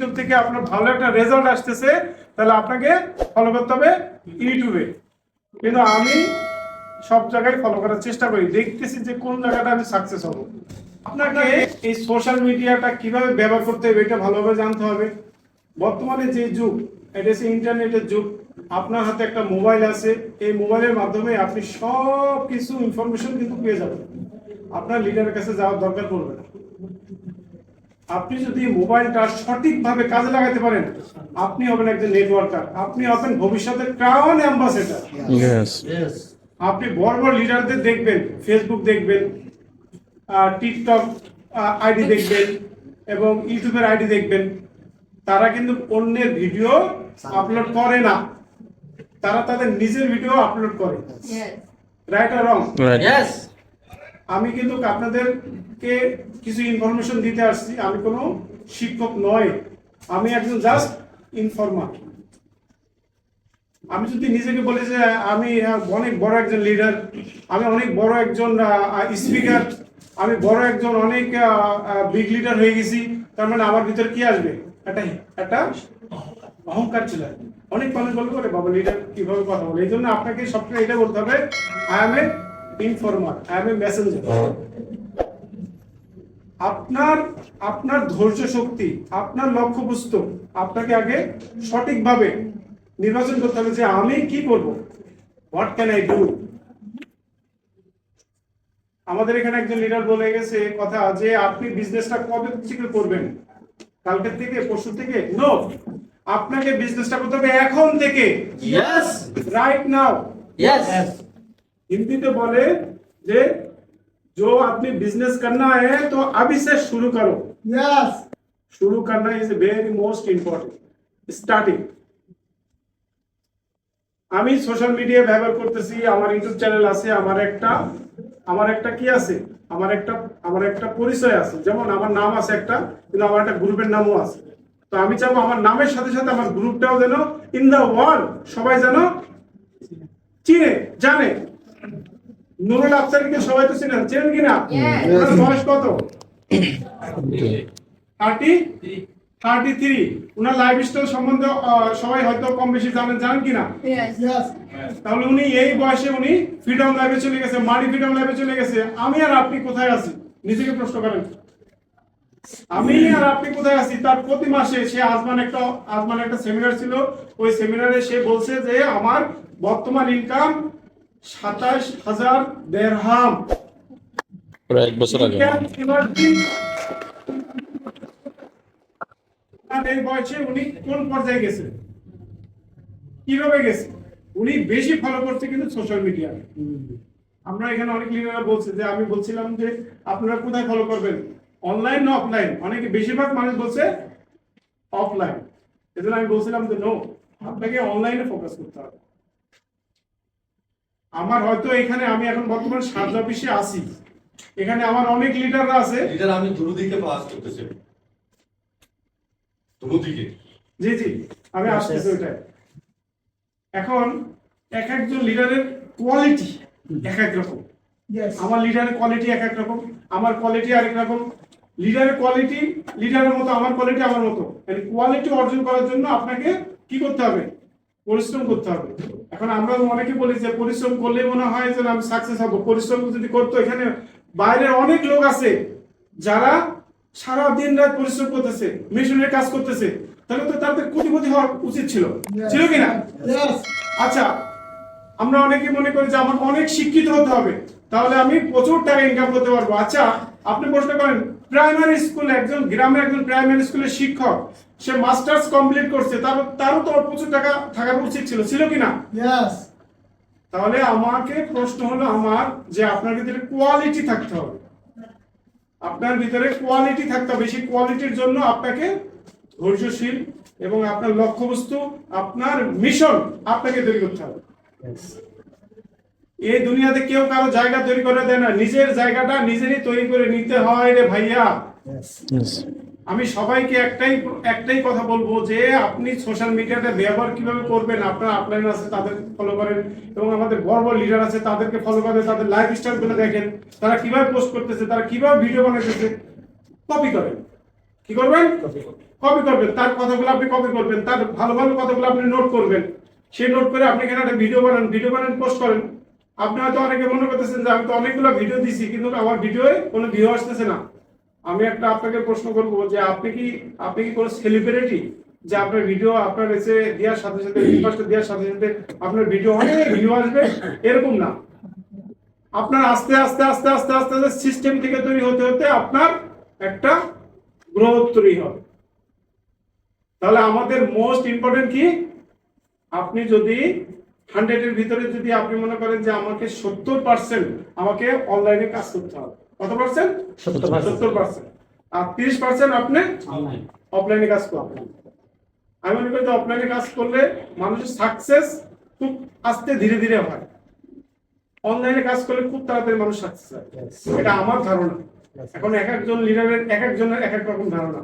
YouTube থেকে আপনার ভালো একটা রেজাল্ট আসতেছে, তাহলে আপনাকে ফলো করতে হবে ইউটিউবে কিন্তু আমি সব জায়গায় ফলো করার চেষ্টা করি, দেখতেছি যে কোন জায়গাটা আমি সাকসেস হব। আপনাকে এই সোশ্যাল মিডিয়াটা কীভাবে ব্যবহার করতে হবে, এটা ভালোভাবে জানতে হবে। বর্তমানে যে যুগ, এটা ইন্টারনেটের যুগ। আপনার হাতে একটা মোবাইল আছে, এই মোবাইলের মাধ্যমে আপনি সব কিছু ইনফরমেশন কিন্তু পেয়ে যাবেন। আপনার লিডারের কাছে যাওয়ার দরকার পড়বে না। আপনি যদি মোবাইলটা সঠিকভাবে কাজে লাগাতে পারেন আপনি হবেন একজন নেটওয়ার্কার আপনি হবেন ভবিষ্যতের ক্রাউন অ্যাম্বাসেডার. আপনি বড় বড় লিডারদের দেখবেন ফেসবুক দেখবেন আহ, টিকটক আইডি দেখবেন এবং ইউটিউবের আইডি দেখবেন। তারা কিন্তু অন্যের ভিডিও আপলোড করে না। তারা তাদের নিজের ভিডিও আপলোড করে। রাইট আর রং. আমি কিন্তু আপনাদেরকে কিছু ইনফরমেশন দিতে আসছি। আমি কোনো শিক্ষক নয়। আমি একজন জাস্ট ইনফরমার আমি যদি নিজেকে বলি যে আমি অনেক বড় একজন লিডার আমি অনেক বড় একজন স্পিকার আমি বড় একজন অনেক বিগ লিডার হয়ে গেছি, তার মানে আমার ভিতরে কি আসবে? একটা একটা অহংকার ছিল। অনেক মানুষ পারে বাবা লিডার কীভাবে কথা বলে? এই জন্য আপনাকে সবটা এটা বলতে হবে I am a informer I am a messenger আপনার আপনার ধৈর্য শক্তি আপনার লক্ষ্যবস্তু আপনাকে আগে সঠিকভাবে নির্বাচন করতে হবে যে আমি কি করব। হোয়াট ক্যান আই ডু আমাদের এখানে একজন লিডার বলে গেছে কথা যে আপনি বিজনেসটা কবে থেকে করবেন? কালকের থেকে পরশু থেকে? নো আপনাকে বিজনেসটা করতে হবে এখন থেকে। Yes. Right now Yes. Hindi बोले जे जो आपने बिजनेस करना है तो अभी से शुरू करो Yes. शुरू करना is very most important starting আমি সোশ্যাল মিডিয়া ব্যবহার করতেছি আমার ইউটিউব চ্যানেল আছে আমার একটা আমার একটা কি আছে আমার একটা আমার একটা পরিচয় আছে যেমন আমার নাম আছে একটা কিন্তু আমার একটা গ্রুপের নামও আছে তো আমি চাবো আমার নামের সাথে সাথে আমার গ্রুপটাও যেন ইন দা ওয়ার্ল্ড সবাই যেন চিনে জানে নুরুল আফসারিকে সবাই তো চিনেন চেনেন কিনা. ওনার বয়স কত? থার্টি থার্টি থ্রি ওনার লাইফ স্টাইল সম্বন্ধে সবাই হয়তো কম বেশি জানেন জানেন কিনা. তাহলে উনি এই বয়সে উনি ফ্রিডম লাইফে চলে গেছে মানি ফ্রিডম লাইফে চলে গেছে। আমি আর আপনি কোথায় আছি? নিজেকে প্রশ্ন করেন। আমি আর আপনি কোথায় আছি? তার প্রতি মাসে সে আজমান একটা আজমান একটা সেমিনার ছিল। ওই সেমিনারে সে বলছে যে আমার বর্তমান ইনকাম সাতাশ হাজার দেড়হাম। প্রায় এক বছর আগে। এই বয়সে উনি কোন পর্যায়ে গেছে? কীভাবে গেছে? উনি বেশি ফলো করছে কিন্তু সোশ্যাল মিডিয়া আমরা এখানে অনেক লিডাররা বলছে যে আমি বলছিলাম যে আপনারা কোথায় ফলো করবেন? অনলাইন না অফলাইন অনেকে বেশিরভাগ মানুষ বলছে অফলাইন এজন্য আমি বলছিলাম যে নো আপনাকে অনলাইনে ফোকাস করতে হবে। আমার হয়তো এখানে আমি এখন বর্তমানে সার্জ অফিসে আছি। এখানে আমার অনেক লিডাররা আছে। লিডার আমি দুদিকে পাস করতেছি। দুদিকে জি জি আমি আসতেছি ওইটাই এখন এক একজন লিডারের কোয়ালিটি এক এক রকম। আমার লিডারের কোয়ালিটি এক এক রকম আমার কোয়ালিটি আরেক রকম। লিডারের কোয়ালিটি লিডারের মতো আমার কোয়ালিটি আমার মতো। কোয়ালিটি অর্জন করার জন্য আপনাকে কি করতে হবে? পরিশ্রম করতে হবে। এখন আমরা অনেকে বলি যে পরিশ্রম করলে মনে হয় যে আমি সাকসেস হব। পরিশ্রম যদি করতো এখানে বাইরের অনেক লোক আছে যারা সারা দিন রাত পরিশ্রম করতেছে মিশনের কাজ করতেছে। তাহলে তো তাদের কোটিপতি হওয়া উচিত ছিল। ছিল কিনা. আচ্ছা আমরা অনেকে মনে করি যে আমাকে অনেক শিক্ষিত হতে হবে তাহলে আমি প্রচুর টাকা ইনকাম করতে পারব। আচ্ছা আপনি প্রশ্ন করেন প্রাইমারি স্কুল একজন গ্রামের একজন প্রাইমারি স্কুলের শিক্ষক সে মাস্টার্স কমপ্লিট করছে তার তারও তো প্রচুর টাকা থাকার উচিত ছিল ছিল কিনা? Yes. তাহলে আমাকে প্রশ্ন হলো আমার যে আপনার ভিতরে কোয়ালিটি থাকতে হবে। আপনার ভিতরে কোয়ালিটি থাকতে হবে সেই কোয়ালিটির জন্য আপনাকে ধৈর্যশীল এবং আপনার লক্ষ্যবস্তু আপনার মিশন আপনাকে তৈরি করতে হবে। এই দুনিয়াতে কেউ কারও জায়গা তৈরি করে দেয় না নিজের জায়গাটা নিজেরই তৈরি করে নিতে হয় রে ভাইয়া. আমি সবাইকে একটাই একটাই কথা বলব যে আপনি সোশ্যাল মিডিয়াটা ব্যবহার কীভাবে করবেন আপনার আপলাইন আছে তাদের ফলো করেন এবং আমাদের বড় বড় লিডার আছে তাদেরকে ফলো করেন তাদের লাইফ স্টাইলগুলো দেখেন তারা কীভাবে পোস্ট করতেছে তারা কীভাবে ভিডিও বানাইতেছে কপি করেন। কি করবেন? কপি করবেন। তার কথাগুলো আপনি কপি করবেন তার ভালো ভালো কথাগুলো আপনি নোট করবেন। সেই নোট করে আপনি এখানে একটা ভিডিও বানান ভিডিও বানান পোস্ট করেন। আপনি হয়তো অনেকে মনে করতেছেন যে আমি তো অনেকগুলো ভিডিও দিছি কিন্তু আমার ভিডিওয়ে কোনো ভিউ আসতেছে না। আমি একটা আপনাকে প্রশ্ন করব যে আপনি কি আপনি কি কোনো সেলিব্রিটি যে আপনার ভিডিও আপনার এসে দেওয়ার সাথে সাথে রিকোয়েস্ট দেওয়ার সাথে সাথে আপনার ভিডিও অনেক ভিউ আসবে? এরকম না। আপনার আস্তে আস্তে আস্তে আস্তে আস্তে আস্তে সিস্টেম থেকে তৈরি হতে হতে আপনার একটা গ্রোথ তৈরি হবে। তাহলে আমাদের মোস্ট ইম্পর্টেন্ট কি? আপনি যদি হান্ড্রেডের ভিতরে যদি আপনি মনে করেন যে আমাকে সত্তর পার্সেন্ট আমাকে অনলাইনে কাজ করতে হবে। কত পার্সেন্ট সত্তর পার্সেন্ট আর তিরিশ পার্সেন্ট আপনি অফলাইনে কাজ করবেন। আমি মনে করি অফলাইনে কাজ করলে মানুষের সাকসেস খুব আস্তে ধীরে ধীরে হয়। অনলাইনে কাজ করলে খুব তাড়াতাড়ি মানুষ সাকসেস হয়। এটা আমার ধারণা। এখন এক একজন লিডারের এক একজনের এক এক রকম ধারণা।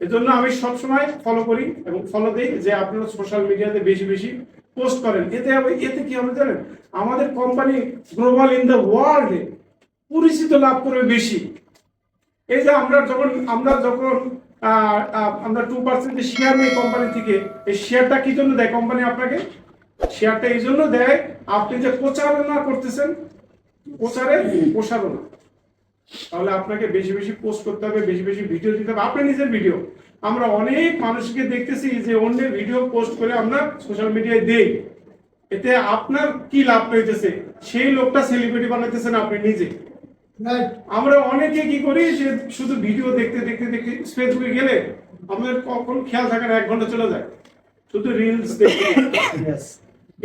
এজন্য আমি সবসময় ফলো করি এবং ফলো দিই যে আপনারা সোশ্যাল মিডিয়াতে বেশি বেশি পোস্ট করেন। এতে হবে, এতে কি হবে জানেন? আমাদের কোম্পানি গ্লোবাল ইন দ্য ওয়ার্ল্ডে পরিচিত লাভ করবে বেশি। এই যে আমরা যখন আমরা যখন আমরা টু পার্সেন্ট শেয়ার নিই কোম্পানি থেকে, এই শেয়ারটা কি জন্য দেয় কোম্পানি আপনাকে? শেয়ারটা এই জন্য দেয়, আপনি যে প্রচারণা করতেছেন প্রচারে প্রসারণা। তাহলে আপনাকে বেশি বেশি পোস্ট করতে হবে, বেশি বেশি ভিডিও দিতে হবে। আপনার নিজের ভিডিও আমরা অনেক মানুষকে দেখতেছি যে অন্যের ভিডিও পোস্ট করে আমরা সোশ্যাল মিডিয়ায় দেই। এতে আপনার কি লাভ পেয়েছে সেই লোকটা সেলিব্রিটি বানাইতেছেন আপনি নিজে? আমরা অনেকে কি করি যে শুধু ভিডিও দেখতে দেখতে দেখতে ফেসবুকে গেলে আমাদের কখন খেয়াল থাকে না এক ঘণ্টা চলে যায়। শুধু রিলস দেখতে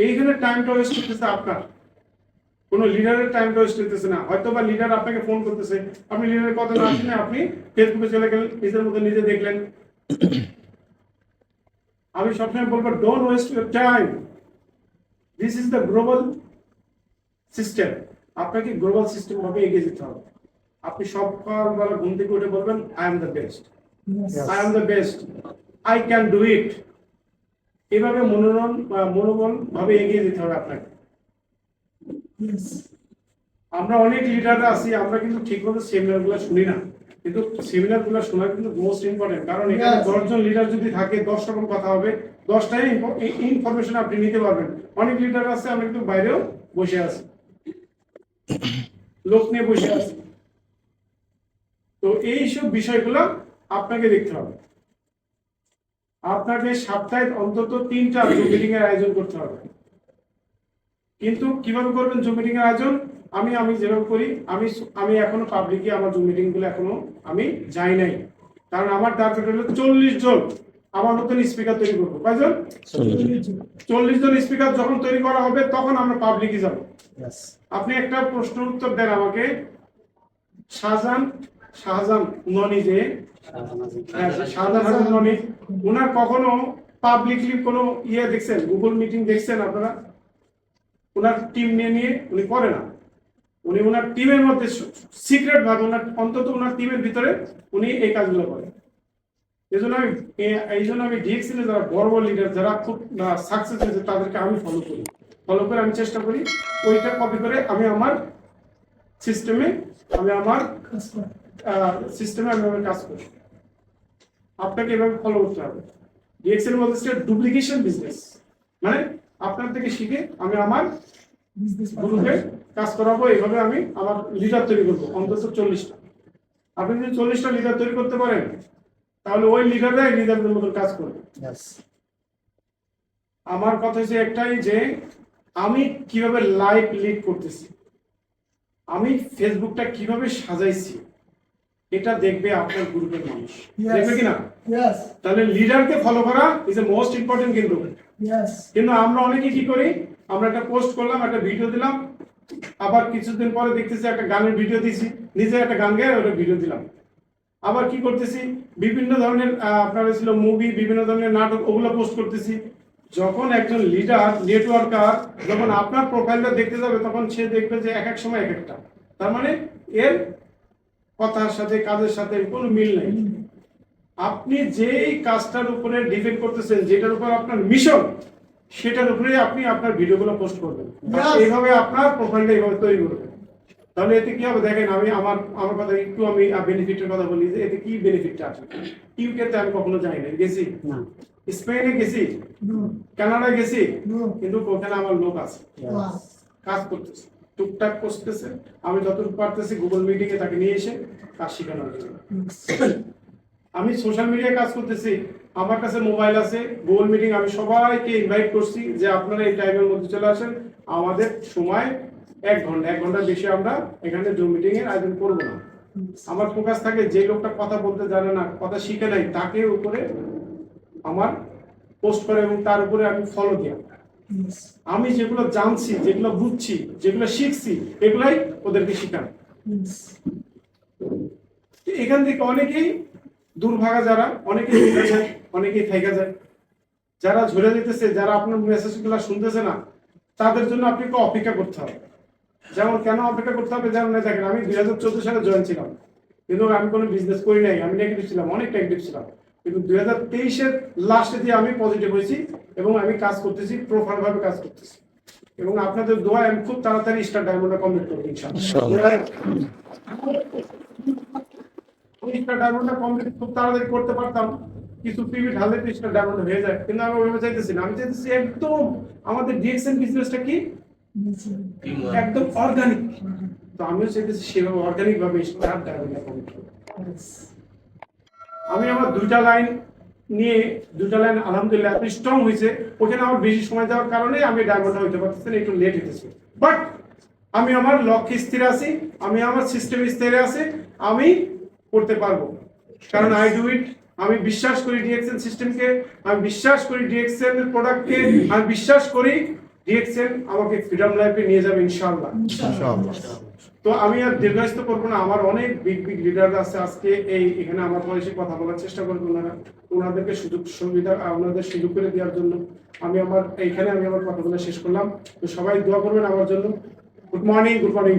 এইখানে টাইমটা ওয়েস্ট করতেছে আপনার। কোনো লিডারের টাইমটা ওয়েস্ট করতেছে না। হয়তো বা লিডার আপনাকে ফোন করতেছে। আপনি লিডারের কথা না শুনে আপনি ফেসবুকে চলে গেলেন নিজের মতো নিজে দেখলেন। আমি সবসময় বলব don't waste your time this is the global system আপনাকে গ্লোবাল সিস্টেম ভাবে এগিয়ে যেতে হবে। আপনি সকালবেলা ঘুম থেকে উঠে বলবেন I am the best I am the best I can do it এভাবে মনোরম আহ, মনোবল ভাবে এগিয়ে যেতে হবে আপনাকে। আমরা অনেক লিডাররা আছি আমরা কিন্তু ঠিকমতো সেমিনারগুলো শুনি না। কিন্তু সেমিনারগুলো শোনা কিন্তু মোস্ট ইম্পর্টেন্ট কারণ এখানে দশজন লিডার যদি থাকে দশ রকম কথা হবে দশটাই ইনফরমেশন আপনি নিতে পারবেন। অনেক লিডার আছে আমরা কিন্তু বাইরেও বসে আছি। লোক নিয়ে বসে আছি। তো এইসব বিষয়গুলো আপনাকে দেখতে হবে। আপনাকে সপ্তাহে অন্তত তিনটা জুম মিটিং এর আয়োজন করতে হবে। কিন্তু কীভাবে করবেন জুম মিটিং এর আয়োজন? আমি আমি যেভাবে করি আমি আমি এখনও পাবলিকে আমার জুম মিটিংগুলো এখনও আমি যাই নাই। কারণ আমার টার্গেট হলো চল্লিশ জন আমার মতন স্পিকার তৈরি করব। কয়জন? চল্লিশ জন। স্পিকার যখন তৈরি করা হবে তখন আমরা পাবলিকে যাব। আপনি একটা প্রশ্ন উত্তর দেন আমাকে। শাহজাহান শাহজাহান ননি যে? শাহজাহান। হাসান ননি ওনার কখনো পাবলিকলি কোনো ইয়ে দেখছেন? গুগল মিটিং দেখছেন আপনারা? ওনার টিম নিয়ে নিয়ে উনি করে না। উনি ওনার টিমের মধ্যে সিক্রেট ভাবে, ওনার অন্তত ওনার টিমের ভিতরে উনি এই কাজগুলো করেন। এই জন্য আমি, এই জন্য আমি ডিএক্সিল যারা বড় বড় লিডার যারা খুব সাকসেস হয়েছে, তাদেরকে আমি ফলো করি। ফলো করে আমি চেষ্টা করি ওইটা কপি করে আমি আমার সিস্টেমে আমি আমার সিস্টেমে আমি আমার কাজ করি। আপনাকে এভাবে ফলো করতে হবে। ডিএক্সেল বলতে ডুপ্লিকেশন বিজনেস মানে আপনার থেকে শিখে আমি আমার গ্রুপে কাজ করাবো এইভাবে আমি আমার লিডার তৈরি করব অন্তত চল্লিশটা। আপনি যদি চল্লিশটা লিডার তৈরি করতে পারেন তাহলে ওই লিডাররাই লিডারদের মতো কাজ করবে। আমার কথা হচ্ছে একটাই যে আমি কীভাবে লাইভ লিড করতেছি আমি ফেসবুকটা কীভাবে সাজাইছি এটা দেখবে আপনার গ্রুপের মানুষ। দেখবে কিনা? তাহলে লিডারকে ফলো করা ইজ এ মোস্ট ইম্পর্টেন্ট কিন্তু। কিন্তু আমরা অনেকে কি করি? আমরা একটা পোস্ট করলাম, একটা ভিডিও দিলাম। আবার কিছুদিন পরে দেখতেছি একটা গানের ভিডিও দিছি। নিজে একটা গান গেয়ে ওটা ভিডিও দিলাম। আবার কি করতেছি? বিভিন্ন ধরনের আপনার ছিল মুভি বিভিন্ন ধরনের নাটক, ওগুলো পোস্ট করতেছি। যখন একজন লিডার নেটওয়ার্কার যখন আপনার প্রোফাইলটা দেখতে যাবে, তখন সে দেখবে যে এক এক সময় এক একটা। তার মানে এর কথার সাথে, কাজের সাথে কোনো মিল নেই। আপনি যেই কাজটার উপরে ডিপেন্ড করতেছেন, যেটার উপর আপনার মিশন সেটার উপরে আপনি আপনার ভিডিওগুলো পোস্ট করবেন। এইভাবে আপনার প্রোফাইলটা এইভাবে তৈরি করবেন। তাহলে এতে কি হবে? দেখেন আমি আমার আমার কথা একটু আমি বেনিফিটের কথা বলি যে এতে কি বেনিফিটটা আছে? ইউকেতে আমি কখনো যাই না গেছি? না। স্পেনে গেছি? কানাডায় গেছি? কিন্তু ওখানে আমার লোক আছে। কাজ করতেছে। টুকটাক করতেছে। আমি যতটুকু পারতেছি গুগল মিটিং এ তাকে নিয়ে এসে কাজ শেখানোর জন্য। আমি সোশ্যাল মিডিয়ায় কাজ করতেছি। আমার কাছে মোবাইল আছে গুগল মিটিং আমি সবাইকে ইনভাইট করছি যে আপনারা এই টাইমের মধ্যে চলে আসেন। আমাদের সময় এক ঘণ্টা, এক ঘণ্টার বেশি আমরা এখানে জুম মিটিং এর আয়োজন করব না। আমার ফোকাস থাকে যে লোকটা কথা বলতে জানে না, কথা শিখে নাই, তাকে উপরে আমার পোস্ট করে এবং তার উপরে আমি ফলো দিই আমি যেগুলো জানছি, যেগুলো বুঝছি, যেগুলো শিখছি, এগুলাই ওদেরকে শিখান এখান থেকে অনেকেই দুর্ভাগা যারা, অনেকেই অনেকেই থেকে যায়। যারা ঝরে যেতেছে যারা আপনার মেসেজগুলো শুনতেছে না তাদের জন্য আপনাকে অপেক্ষা করতে হবে। যেমন কেন অপেক্ষা করতে হবে? যেমন এই দেখেন আমি দুই হাজার চোদ্দ সালে জয়েন ছিলাম। কিন্তু আমি কোনো বিজনেস করি নাই আমি নেগেটিভ ছিলাম অনেকটা অ্যাক্টিভ ছিলাম। কিন্তু দুই হাজার তেইশের লাস্টে দিয়ে আমি পজিটিভ হয়েছি এবং আমি কাজ করতেছি প্রোফাইল ভাবে কাজ করতেছি। এবং আপনাদের দোয়া আমি খুব তাড়াতাড়ি স্টার ডায়মন্ডটা কমপ্লিট করব ইনশাআল্লাহ। স্টার ডায়মন্ডটা কমপ্লিট খুব তাড়াতাড়ি করতে পারতাম। কিছু পিভি ঢালে স্টার ডায়মন্ড হয়ে যায়। কিন্তু আমি ওইভাবে চাইতেছি না। আমি চাইতেছি একদম আমাদের ডিএক্সএন বিজনেসটা কি? একদম অর্গানিক তো আমিও চাইতেছি সেভাবে অর্গানিক ভাবে স্টার ডায়মন্ডটা আমি আমার দুইটা লাইন নিয়ে দুটা লাইন আলহামদুলিল্লাহ এত স্ট্রং হয়েছে। ওখানে আমার বেশি সময় দেওয়ার কারণে আমি ডায়মন্ড হইতে পারতেছি না, একটু লেট হইতেছে। বাট আমি আমার লক্ষ্যে স্থির আছি আমি আমার সিস্টেম স্থির আছে আমি করতে পারব। কারণ আই ডু ইট আমি বিশ্বাস করি ডিএক্সএল সিস্টেমকে আমি বিশ্বাস করি ডিএক্সএল প্রোডাক্টকে আমি বিশ্বাস করি ডিএক্সএল আমাকে ফ্রিডম লাইফে নিয়ে যাবে ইনশাআল্লাহ। তো আমি আর দীর্ঘায়িত করব না আমার অনেক বিগ বিগ লিডার আছে আজকে এই এখানে আমার পরিচয় কথা বলার চেষ্টা করব ওনারা ওনাদেরকে সুযোগ সুবিধা ওনাদের সুযোগ করে দেওয়ার জন্য। আমি আমার এইখানে আমি আমার কথাগুলো শেষ করলাম। তো সবাই দোয়া করবেন আমার জন্য। Good morning good morning